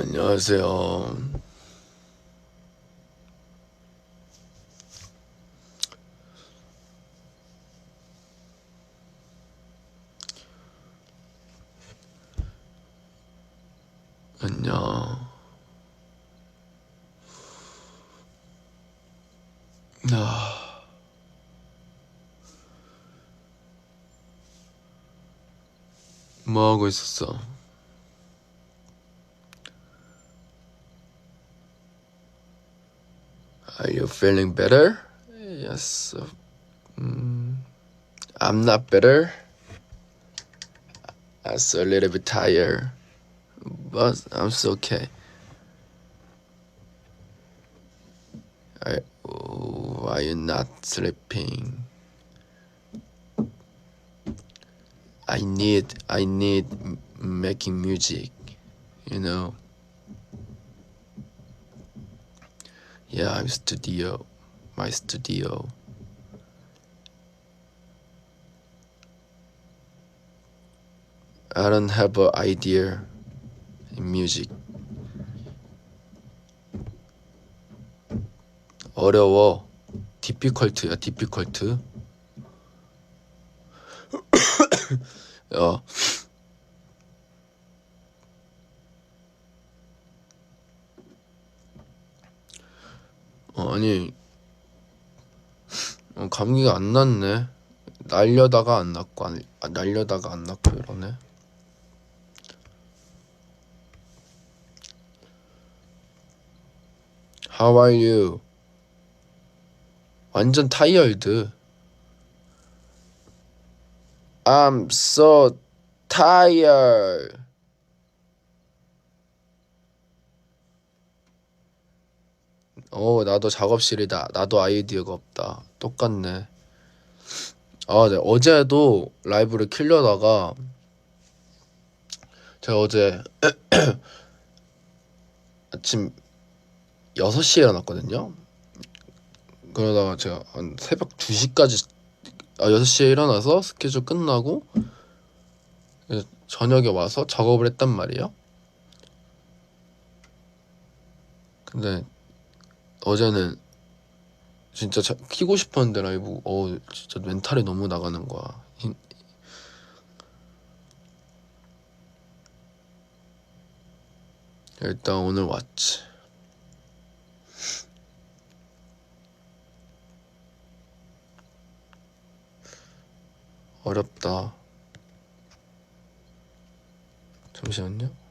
안녕하세요. 안녕. 아. 뭐 하고 있었어? Are you feeling better? Yes. Mm, I'm not better. I'm a little bit tired, but I'm still okay. Are, you not sleeping? I need I need making music, you know. Yeah, I'm studio, my studio. I don't have an idea in music. 어려워. difficult야, difficult. 야. 어, 아니, 어, 감기가 안 났네. 날려다가 안 났고, 안, 아, 날려다가 안 났고 이러네. How are you? 완전 타이어드. I'm so tired. 어, 나도 작업실이다. 나도 아이디어가 없다. 똑같네. 아, 네. 어제도 라이브를 키려다가 제가 어제 아침 6시에 일어났거든요. 그러다가 제가 한 새벽 2시까지 아 6시에 일어나서 스케줄 끝나고 저녁에 와서 작업을 했단 말이에요. 근데 어제는 진짜 자, 키고 싶었는데 라이브 어 진짜 멘탈이 너무 나가는 거야. 힘- 일단 오늘 왔지. 어렵다. 잠시만요.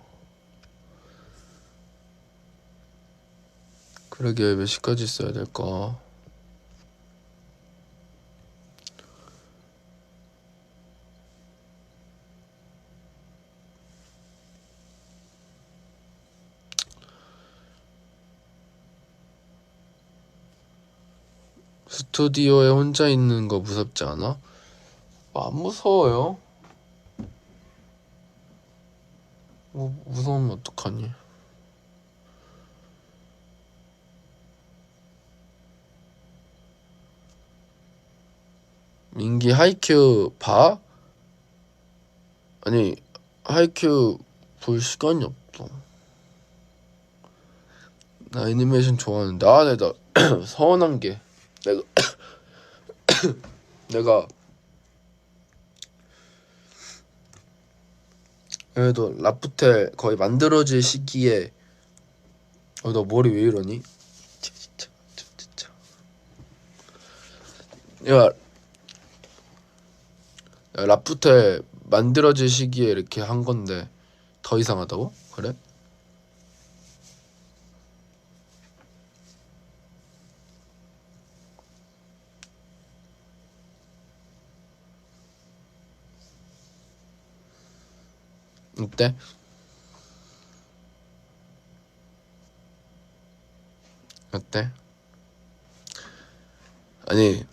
그러게 몇 시까지 있어야 될까? 스튜디오에 혼자 있는 거 무섭지 않아? 아, 안 무서워요. 뭐 무서우면 어떡하니? 민기 하이큐 봐? 아니 하이큐 볼 시간이 없어. 나 애니메이션 좋아하는데 아 내가 서운한 게 내가 내가 그래도 라프텔 거의 만들어질 시기에 어 너 머리 왜 이러니? 야, 라프텔 만들어질 시기에 이렇게 한 건데 더 이상하다고? 그래? 어때? 어때? 아니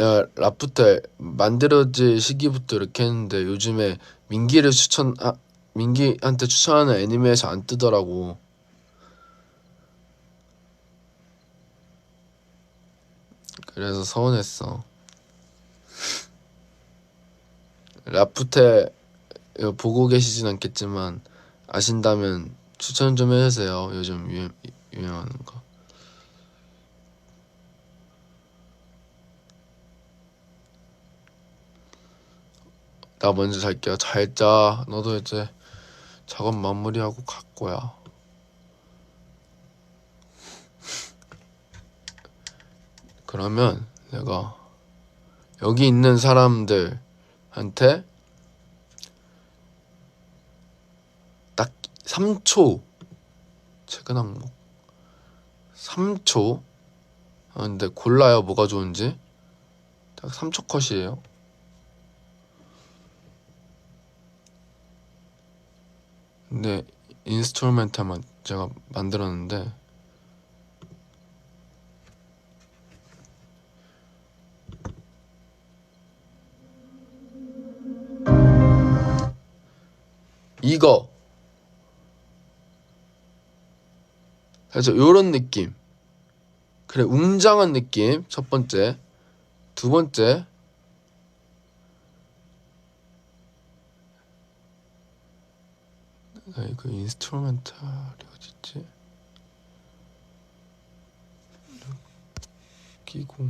내가 라프텔 만들어질 시기부터 이렇게 했는데 요즘에 민기를 추천 아 민기한테 추천하는 애니메이션 안 뜨더라고. 그래서 서운했어. 이거 보고 계시진 않겠지만 아신다면 추천 좀 해주세요. 요즘 유행, 유행하는 거. 나 먼저 잘게요. 잘 자. 너도 이제 작업 마무리하고 갈 거야. 그러면 내가 여기 있는 사람들한테 딱 3초 최근 항목 3초 아 근데 골라요 뭐가 좋은지 딱 3초 컷이에요 근데 인스트루멘탈만 제가 만들었는데 이거. 그래서 요런 느낌. 그래 웅장한 느낌. 첫 번째. 두 번째 나 이거 인스트루멘탈이 어딨지 끼고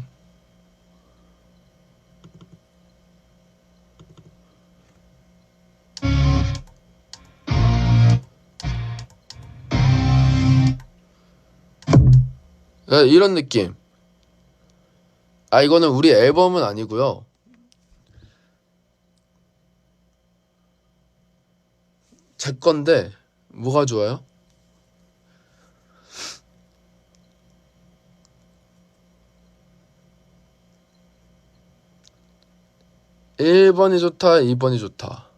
네, 이런 느낌. 아, 이거는 우리 앨범은 아니고요. 제 건데 뭐가 좋아요? 일번이 좋다, 2번이 좋다.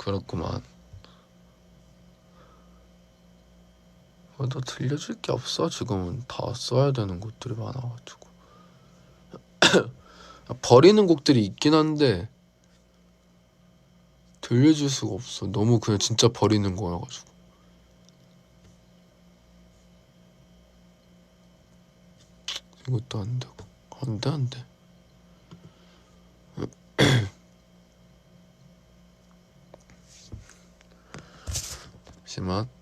그렇구만. 어, 너 들려줄 게 없어. 지금은 다 써야 되는 곡들이 많아가지고. 버리는 곡들이 있긴 한데 들려줄 수가 없어. 너무 그냥 진짜 버리는 거여가지고. 이것도 안 되고. 안 돼, 안 돼. 잠시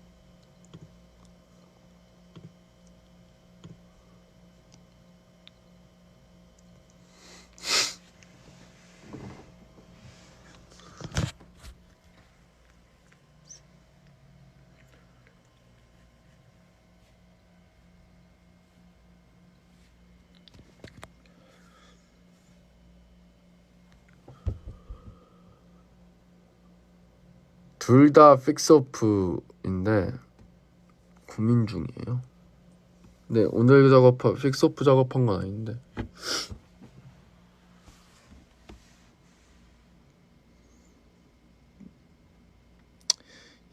둘 다 픽스오프인데 고민 중이에요. 네, 오늘 작업한 픽스오프 작업한 건 아닌데.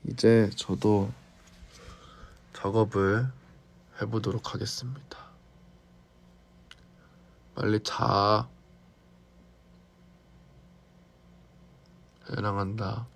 이제 저도 작업을 해보도록 하겠습니다. 빨리 자. 사랑한다.